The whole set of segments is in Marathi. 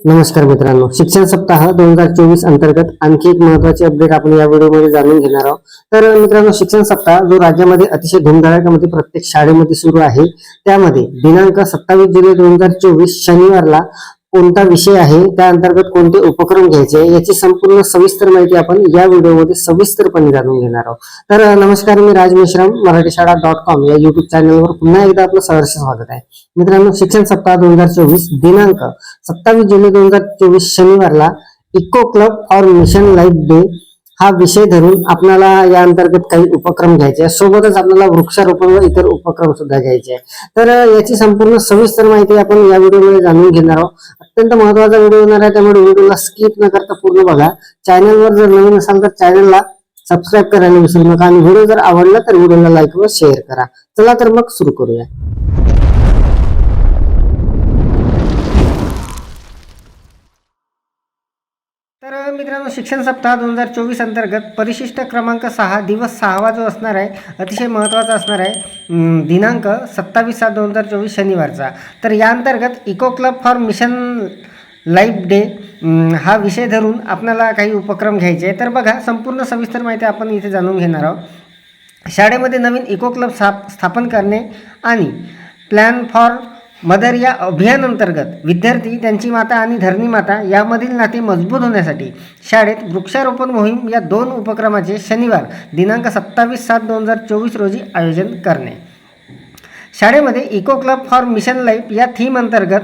नमस्कार मित्रांनो. शिक्षण सप्ताह दोन हजार चोवीस अंतर्गत आणखी एक महत्वाची अपडेट आपण या व्हिडिओमध्ये जाणून घेणार आहोत. तर मित्रांनो शिक्षण सप्ताह जो राज्यामध्ये अतिशय धुमधडाक्यामध्ये प्रत्येक शाळेमध्ये सुरू आहे त्यामध्ये दिनांक सत्तावीस जुलै दोन हजार चोवीस शनिवारला कोणता विषय आहे त्या अंतर्गत कोणते उपक्रम घ्यायचे याची संपूर्ण सविस्तर माहिती आपण या व्हिडिओमध्ये सविस्तरपणे जाणून घेणार आहोत. तर नमस्कार मी राज मेश्राम मराठी शाळा डॉट कॉम या युट्यूब चॅनलवर पुन्हा एकदा आपलं सहर्ष स्वागत आहे. मित्रांनो शिक्षण सप्ताह दोन हजार चोवीस दिनांक सत्तावीस जुलै दोन हजार चोवीस शनिवारला eco club for mission life day हा विषय धरून आपल्याला या अंतर्गत काही उपक्रम घ्यायचे सोबतच आपल्याला वृक्षारोपण व इतर उपक्रम सुद्धा घ्यायचे तर याची संपूर्ण सविस्तर माहिती आपण या व्हिडिओमध्ये जाणून घेणार आहोत. अत्यंत महत्त्वाचा व्हिडिओ होणार आहे त्यामुळे व्हिडिओला स्किप न करता पूर्ण बघा. चॅनलवर जर नवीन असाल तर चॅनलला सबस्क्राईब करायला विसरू नका. आणि व्हिडिओ जर आवडला तर व्हिडिओला लाईक व शेअर करा. चला तर मग सुरू करूया. तर मित्रांनो शिक्षण सप्ताह दोन हजार चोवीस अंतर्गत परिशिष्ट क्रमांक सहा दिवस सहावा जो असणार आहे अतिशय महत्त्वाचा असणार आहे दिनांक सत्तावीस सात दोन हजार चोवीस शनिवारचा. तर या अंतर्गत eco club for mission life day हा विषय धरून आपल्याला काही उपक्रम घ्यायचे आहे तर बघा संपूर्ण सविस्तर माहिती आपण इथे जाणून घेणार आहोत. शाळेमध्ये नवीन इको क्लब स्थाप स्थापन करणे आणि प्लॅन फॉर मदर या अभियानांतर्गत विद्यार्थी त्यांची माता आणि धरणी माता यामधील नाते मजबूत होण्यासाठी शाळेत वृक्षारोपण मोहीम या दोन उपक्रमाचे शनिवार दिनांक सत्तावीस सात दोन हजार चोवीस रोजी आयोजन करणे. शाळेमध्ये eco club for mission life या थीम अंतर्गत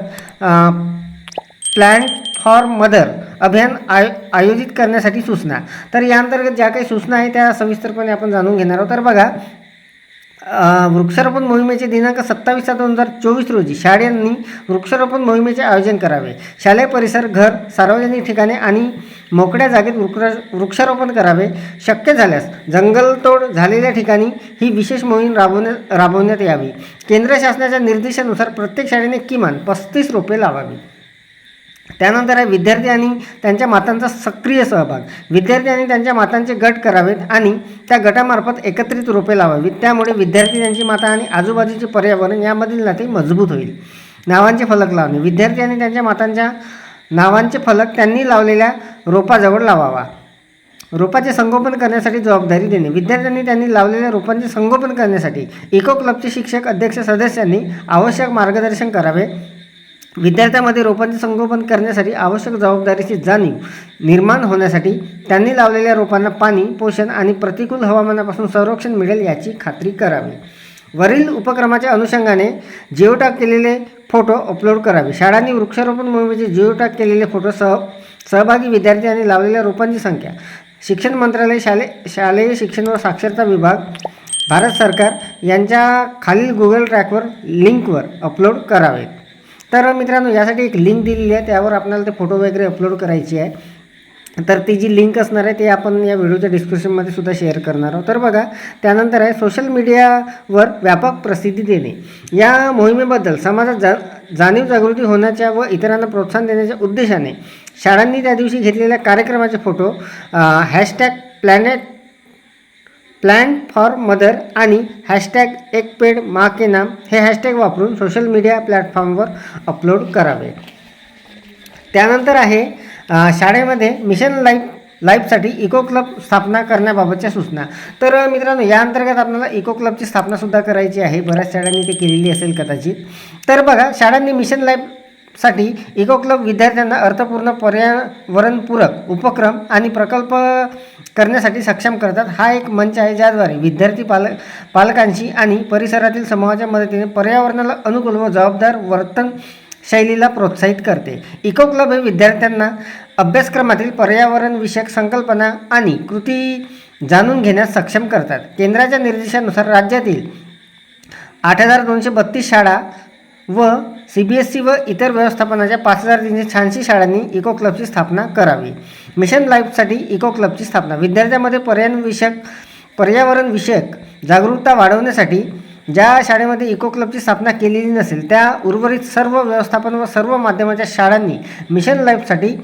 प्लॅन फॉर मदर अभियान आय आयोजित करण्यासाठी सूचना. तर या अंतर्गत ज्या काही सूचना आहे त्या सविस्तरपणे आपण जाणून घेणार आहोत. तर बघा वृक्षारोपण मोहिमेचे दिनांक सत्तावीस सात दोन हजार चोवीस रोजी शाळांनी वृक्षारोपण मोहिमेचे आयोजन करावे. शालेय परिसर घर सार्वजनिक ठिकाणे आणि मोकळ्या जागेत वृक्ष वृक्षारोपण करावे शक्य झाल्यास जंगलतोड झालेल्या ठिकाणी ही विशेष मोहीम राबवण्यात राबवण्यात यावी. केंद्र शासनाच्या निर्देशानुसार प्रत्येक शाळेने किमान पस्तीस रोपे लावावी त्यानंतर आहे विद्यार्थी आणि त्यांच्या मातांचा सक्रिय सहभाग. विद्यार्थी आणि त्यांच्या मातांचे गट करावेत आणि त्या गटामार्फत एकत्रित रोपे लावावीत. त्यामुळे विद्यार्थी त्यांची माता आणि आजूबाजूचे पर्यावरण यामधील नाते मजबूत होईल. नावांचे फलक लावणे. विद्यार्थी आणि त्यांच्या मातांच्या नावांचे फलक त्यांनी लावलेल्या रोपाजवळ लावावा. रोपाचे संगोपन करण्यासाठी जबाबदारी देणे. विद्यार्थ्यांनी त्यांनी लावलेल्या रोपांचे संगोपन करण्यासाठी इको क्लबचे शिक्षक अध्यक्ष सदस्यांनी आवश्यक मार्गदर्शन करावे. विद्यार्थ्यांमध्ये रोपांचे संगोपन करण्यासाठी आवश्यक जबाबदारीची जाणीव निर्माण होण्यासाठी त्यांनी लावलेल्या रोपांना पाणी पोषण आणि प्रतिकूल हवामानापासून संरक्षण मिळेल याची खात्री करावी. वरील उपक्रमाच्या अनुषंगाने जिओटॅग केलेले फोटो अपलोड करावे. शाळांनी वृक्षारोपण मोहिमेचे जिओटॅग केलेले फोटो सह सहभागी विद्यार्थी आणि लावलेल्या रोपांची संख्या. शिक्षण मंत्रालय शाले शालेय शिक्षण व साक्षरता विभाग भारत सरकार यांच्या खालील गुगल ट्रॅकवर लिंकवर अपलोड करावेत. तर मित्रांनो यासाठी एक लिंक दिलेली आहे. त्यावर आपल्याला ते फोटो वगैरे अपलोड करायची आहे. तर ती जी लिंक असणार आहे ते आपण या व्हिडिओच्या डिस्क्रिप्शनमध्ये सुद्धा शेअर करणार आहोत. तर बघा त्यानंतर आहे सोशल मीडियावर व्यापक प्रसिद्धी देणे. या मोहिमेबद्दल समाजात जा जाणीव जागृती होण्याच्या व इतरांना प्रोत्साहन देण्याच्या उद्देशाने शाळांनी त्या दिवशी घेतलेल्या कार्यक्रमाचे photo hashtag planet plan for mother आणि हॅशटॅग एक पेड मा के नाम हे हॅशटॅग वापरून सोशल मीडिया प्लॅटफॉर्मवर अपलोड करावे. त्यानंतर आहे शाळेमध्ये मिशन लाईफ लाईफसाठी इको क्लब स्थापना करण्याबाबतच्या सूचना. तर मित्रांनो या अंतर्गत आपल्याला इको क्लबची स्थापनासुद्धा करायची आहे. बऱ्याच शाळांनी ते केलेली असेल कदाचित. तर बघा शाळांनी मिशन लाईफसाठी इको क्लब विद्यार्थ्यांना अर्थपूर्ण पर्यावरणपूरक उपक्रम आणि प्रकल्प करण्यासाठी सक्षम करतात. हा एक मंच आहे ज्याद्वारे विद्यार्थी पालक पालकांशी आणि परिसरातील समूहाच्या मदतीने पर्यावरणाला अनुकूल व जबाबदार वर्तन शैलीला प्रोत्साहित करते. इको क्लब हे विद्यार्थ्यांना अभ्यासक्रमातील पर्यावरणविषयक संकल्पना आणि कृती जाणून घेण्यास सक्षम करतात. केंद्राच्या निर्देशानुसार राज्यातील आठ हजार दोनशे बत्तीस शाळा व सी बी एस सी व इतर व्यवस्थापनाच्या पाच हजार तीनशे शहाऐंशी शाळांनी इको क्लबची स्थापना करावी. मिशन लाईफसाठी इको क्लबची स्थापना. विद्यार्थ्यांमध्ये पर्यावरणविषयक पर्यावरणविषयक जागरूकता वाढवण्यासाठी ज्या शाळेमध्ये इको क्लबची स्थापना केलेली नसेल त्या उर्वरित सर्व व्यवस्थापन व सर्व माध्यमाच्या शाळांनी मिशन लाईफसाठी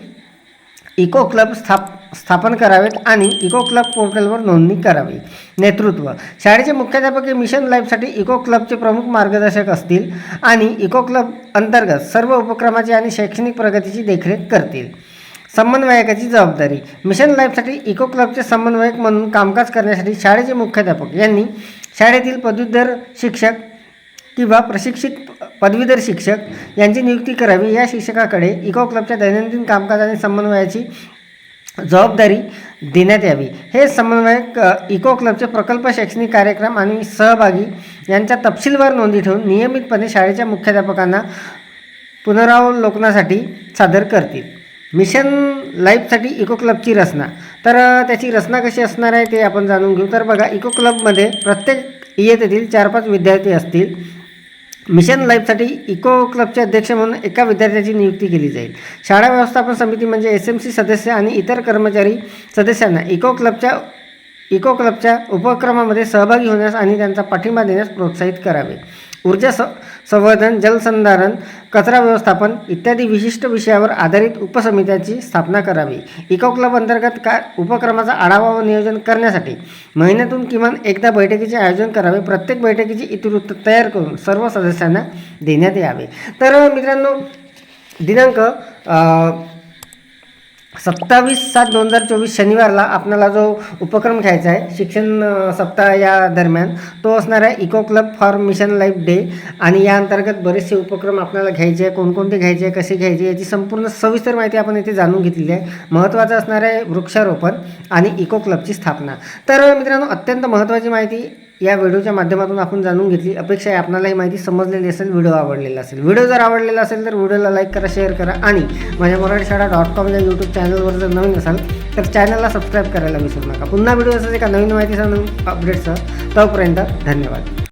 इको क्लब स्थाप स्थापन करावेत आणि इको क्लब पोर्टलवर नोंदणी करावी. नेतृत्व. शाळेचे मुख्याध्यापक हे मिशन लाईफसाठी इको क्लबचे प्रमुख मार्गदर्शक असतील आणि इको क्लब अंतर्गत सर्व उपक्रमाची आणि शैक्षणिक प्रगतीची देखरेख करतील. समन्वयकाची जबाबदारी. मिशन लाईफसाठी इको क्लबचे समन्वयक म्हणून कामकाज करण्यासाठी शाळेचे मुख्याध्यापक यांनी शाळेतील पदवीधर शिक्षक किंवा प्रशिक्षित पदवीधर शिक्षक यांची नियुक्ती करावी. या शिक्षकाकडे इको क्लबच्या दैनंदिन कामकाज आणि समन्वयाची जबाबदारी देण्यात यावी. हे समन्वयक इको क्लबचे प्रकल्प शैक्षणिक कार्यक्रम आणि सहभागी यांच्या तपशीलवार नोंदी ठेवून नियमितपणे शाळेच्या मुख्याध्यापकांना पुनरावलोकनासाठी सादर करतील. मिशन लाईफसाठी इको क्लबची रचना. तर त्याची रचना कशी असणार आहे ते आपण जाणून घेऊ. तर बघा इको क्लबमध्ये प्रत्येक इयत्तेतील चार पाच विद्यार्थी असतील. मिशन लाईफसाठी इको क्लबचे अध्यक्ष म्हणून एका विद्यार्थ्याची नियुक्ती केली जाईल. शाळा व्यवस्थापन समिती म्हणजे एस एम सी सदस्य आणि इतर कर्मचारी सदस्यांना इको क्लबच्या इको क्लबच्या उपक्रमामध्ये सहभागी होण्यास आणि त्यांचा पाठिंबा देण्यास प्रोत्साहित करावे. ऊर्जा स संवर्धन जलसंधारण कचरा व्यवस्थापन इत्यादी विशिष्ट विषयावर आधारित उपसमित्याची स्थापना करावी. इको क्लब अंतर्गत का उपक्रमाचा आढावा व नियोजन करण्यासाठी महिन्यातून किमान एकदा बैठकीचे आयोजन करावे. प्रत्येक बैठकीची इतिवृत्त तयार करून सर्व सदस्यांना देण्यात यावे. तर मित्रांनो दिनांक सत्तावीस सात दोन हजार चोवीस शनिवारला आपणाला जो उपक्रम घ्यायचा आहे शिक्षण सप्ताह या दरम्यान तो असणार आहे eco club for mission life day. आणि या अंतर्गत बरेचसे उपक्रम आपल्याला घ्यायचे आहे कोणकोणते घ्यायचे आहे कसे घ्यायचे याची संपूर्ण सविस्तर माहिती आपण इथे जाणून घेतलेली आहे. महत्त्वाचं असणार आहे वृक्षारोपण आणि इको क्लबची स्थापना. तर मित्रांनो अत्यंत महत्त्वाची माहिती या व्हिडिओच्या माध्यमातून आपण जाणून घेतली. अपेक्षा आहे आपणालाही ही माहिती समजलेली असेल व्हिडिओ आवडलेला असेल. व्हिडिओ जर आवडलेला असेल तर व्हिडिओला लाईक करा शेअर करा आणि माझ्या मराठी शाळा डॉट कॉम या यूट्यूब चॅनलवर जर नवीन असाल तर चॅनलला सबस्क्राईब करायला विसरू नका. पुन्हा व्हिडिओ असेल एका नवीन माहितीसह नवीन अपडेटसह तोपर्यंत धन्यवाद.